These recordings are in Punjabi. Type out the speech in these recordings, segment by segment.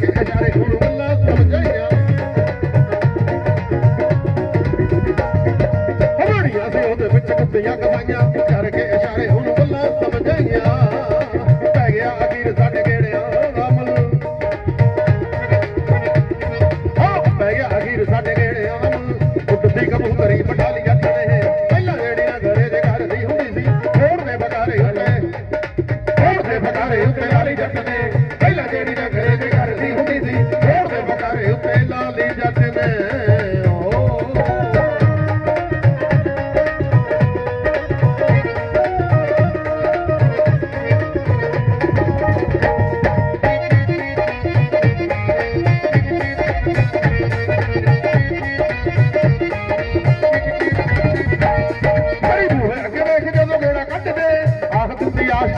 Sekretariat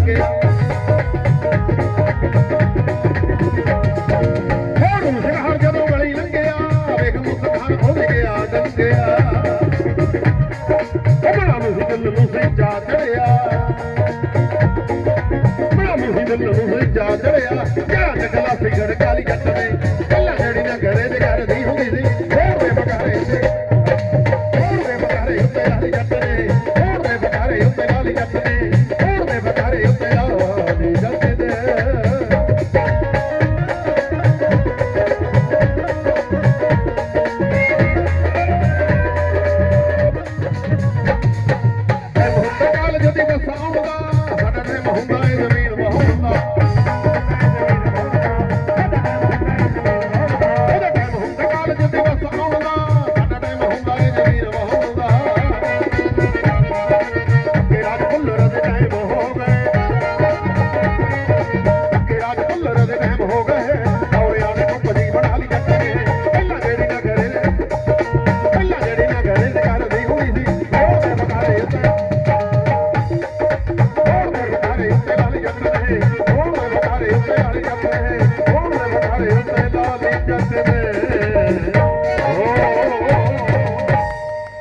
ਕੇ ਹੋੜ ਮੁਸਲਮਾਨ ਜਦੋਂ ਗਲੀ ਲੰਘਿਆ ਵੇਖ ਮੁਸਲਮਾਨ ਹੋ ਗਿਆ ਡੰਗਿਆ ਬੜਾ ਮੁਸਕਲ ਨੂੰ ਸੇ ਜਾ ਚੜਿਆ ਬੜਾ ਮੁਸਕਲ ਨੂੰ ਸੇ ਜਾ ਚੜਿਆ ਕਿਆ ਨਕਲਾ ਸਿਗੜ ਕਾਲੀ ਜੱਟ ਨੇ ਕੱਲਾ ਜਿਹੜੀ ਨਾ ਘਰੇ ਦੇ ਘਰ ਦੀ ਹੁੰਦੀ ਸੀ ਹੋਰ ਵੇ ਬਕਾਰੇ ਤੇ ਹੋਰ ਵੇ ਬਕਾਰੇ ਉੱਤੇ ਆਲੀ ਜੱਟ ਨੇ